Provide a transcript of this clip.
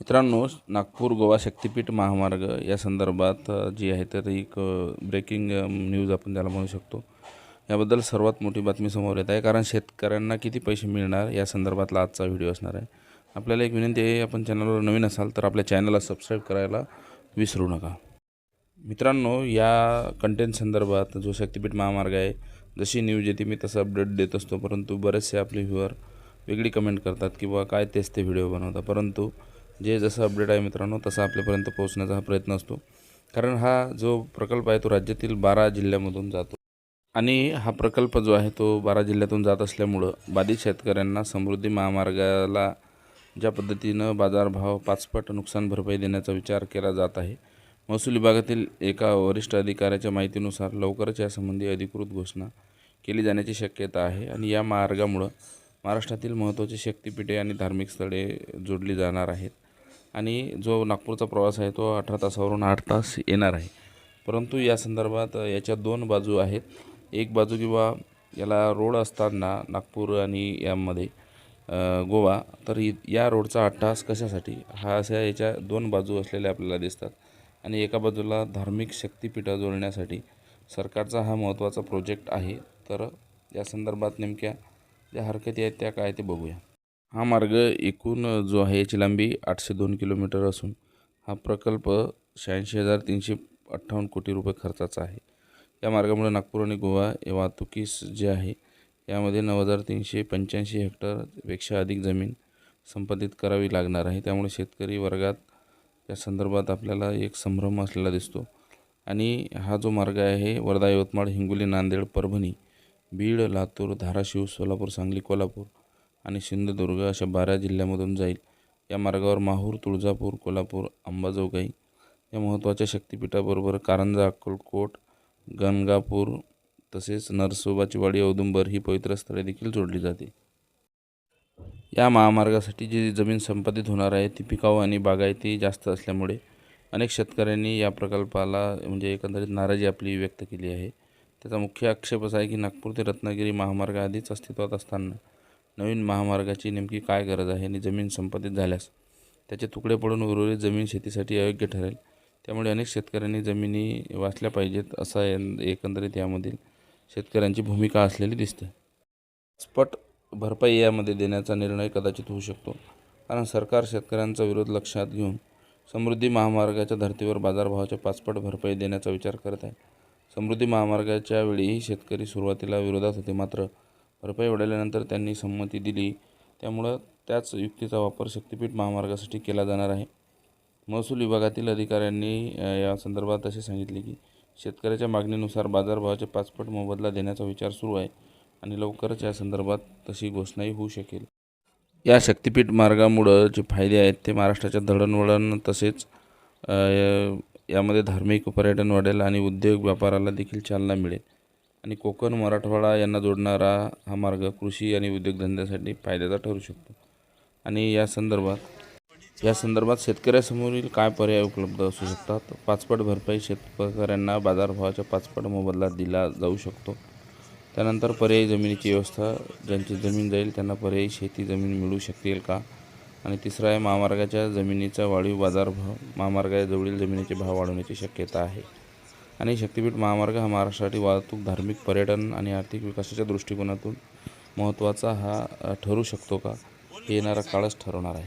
मित्रांनो नागपूर गोवा शक्तिपीठ महामार्ग या संदर्भात जी आहे तर एक ब्रेकिंग न्यूज आपण त्याला म्हणू शकतो. याबद्दल सर्वात मोठी बातमी समोर येत आहे कारण शेतकऱ्यांना किती पैसे मिळणार या संदर्भातला आजचा व्हिडिओ असणार आहे. आपल्याला एक विनंती आहे आपण चॅनलवर नवीन असाल तर आपल्या चॅनलला सबस्क्राईब करायला विसरू नका. मित्रांनो या कंटेंट संदर्भात जो शक्तिपीठ महामार्ग आहे जशी न्यूज येते मी तसं अपडेट देत असतो परंतु बरेचसे आपले व्ह्युअर वेगळी कमेंट करतात किंवा काय तेच ते व्हिडिओ बनवतात परंतु जे जसं अपडेट आहे मित्रांनो तसं आपल्यापर्यंत पोहोचण्याचा हा प्रयत्न असतो. कारण हा जो प्रकल्प आहे तो राज्यातील बारा जिल्ह्यामधून जातो. आणि हा प्रकल्प जो आहे तो बारा जिल्ह्यातून जात असल्यामुळं बाधित शेतकऱ्यांना समृद्धी महामार्गाला ज्या पद्धतीनं बाजारभाव पाचपट नुकसान भरपाई देण्याचा विचार केला जात आहे. महसूल विभागातील एका वरिष्ठ अधिकाऱ्याच्या माहितीनुसार लवकरच यासंबंधी अधिकृत घोषणा केली जाण्याची शक्यता आहे आणि या मार्गामुळं महाराष्ट्रातील महत्त्वाची शक्तिपीठे आणि धार्मिक स्थळे जोडली जाणार आहेत. आणि जो नागपूरचा प्रवास आहे तो अठरा तासावरून आठ तास येणार आहे. परंतु या संदर्भात याच्या दोन बाजू आहेत. एक बाजू किंवा याला रोड असताना नागपूर आणि यामध्ये गोवा तर या रोडचा अट्टहास कशासाठी? हा अशा याच्या दोन बाजू असलेल्या आपल्याला दिसतात. आणि एका बाजूला धार्मिक शक्तिपीठं जोडण्यासाठी सरकारचा हा महत्त्वाचा प्रोजेक्ट आहे. तर या संदर्भात नेमक्या ज्या हरकती आहेत त्या काय ते बघूया. हा मार्ग एकूण जो आहे याची लांबी आठशे दोन किलोमीटर असून हा प्रकल्प शहाऐंशी हजार तीनशे अठ्ठावन्न कोटी रुपये खर्चाचा आहे. या मार्गामुळे नागपूर आणि गोवा या वाहतुकीस जे आहे यामध्ये नऊ हजार तीनशे पंच्याऐंशी हेक्टरपेक्षा अधिक जमीन संपादित करावी लागणार आहे. त्यामुळे शेतकरी वर्गात या संदर्भात आपल्याला एक संभ्रम असलेला दिसतो. आणि हा जो मार्ग आहे वर्धा यवतमाळ हिंगोली नांदेड परभणी बीड लातूर धाराशिव सोलापूर सांगली कोल्हापूर आणि सिंधुदुर्ग अशा बारा जिल्ह्यामधून जाईल. या मार्गावर माहूर तुळजापूर कोल्हापूर अंबाजोगाई या महत्त्वाच्या शक्तिपीठाबरोबर कारंजा अक्कलकोट गणगापूर तसेच नरसोबाचीवाडी औदुंबर ही पवित्र स्थळे देखील जोडली जाते. या महामार्गासाठी जी जमीन संपादित होणार आहे ती पिकाऊ आणि बागायती जास्त असल्यामुळे अनेक शेतकऱ्यांनी या प्रकल्पाला म्हणजे एकंदरीत नाराजी आपली व्यक्त केली आहे. त्याचा मुख्य आक्षेप असा आहे की नागपूर ते रत्नागिरी महामार्ग आधीच अस्तित्वात असताना नवीन महामार्गाची नेमकी काय गरज आहे आणि जमीन संपादित झाल्यास त्याचे तुकडे पडून उर्वरित जमीन शेतीसाठी अयोग्य ठरेल? त्यामुळे अनेक शेतकऱ्यांनी जमिनी वाचल्या पाहिजेत असा एकंदरीत यामधील शेतकऱ्यांची भूमिका असलेली दिसते. स्पट भरपाई यामध्ये देण्याचा निर्णय कदाचित होऊ शकतो कारण सरकार शेतकऱ्यांचा विरोध लक्षात घेऊन समृद्धी महामार्गाच्या धर्तीवर बाजारभावाच्या पाचपट भरपाई देण्याचा विचार करत आहे. समृद्धी महामार्गाच्या वेळीही शेतकरी सुरुवातीला विरोधात होते मात्र भरपाई उडाल्यानंतर त्यांनी संमती दिली. त्यामुळं त्याच युक्तीचा वापर शक्तिपीठ महामार्गासाठी केला जाणार आहे. महसूल विभागातील अधिकाऱ्यांनी या संदर्भात असे सांगितले की शेतकऱ्याच्या मागणीनुसार बाजारभावाचे पाचपट मोबदला देण्याचा विचार सुरू आहे आणि लवकरच या संदर्भात तशी घोषणाही होऊ शकेल. या शक्तिपीठ मार्गामुळं जे फायदे आहेत ते महाराष्ट्राच्या दळणवळण तसेच यामध्ये धार्मिक पर्यटन वाढेल आणि उद्योग व्यापाराला देखील चालना मिळेल. आणि कोकण मराठवाडा यांना जोडणारा हा मार्ग कृषी आणि उद्योगधंद्यासाठी फायद्याचा ठरू शकतो. आणि या संदर्भात या संदर्भात शेतकऱ्यासमोरील काय पर्याय उपलब्ध असू शकतात? पाचपट भरपाई शेतकऱ्यांना बाजारभावाच्या पाचपट मोबदला दिला जाऊ शकतो. त्यानंतर पर्यायी जमिनीची व्यवस्था ज्यांची जमीन जाईल त्यांना पर्यायी शेती जमीन मिळू शकेल का? आणि तिसरा आहे महामार्गाच्या जमिनीचा वाढीव बाजारभाव महामार्गाजवळील जमिनीचे भाव वाढवण्याची शक्यता आहे. आणि शक्तिपीठ महामार्ग हा महाराष्ट्रासाठी वाहतूक धार्मिक पर्यटन आणि आर्थिक विकासाच्या दृष्टिकोनातून महत्त्वाचा हा ठरू शकतो का? हे येणारा काळच ठरवणार आहे.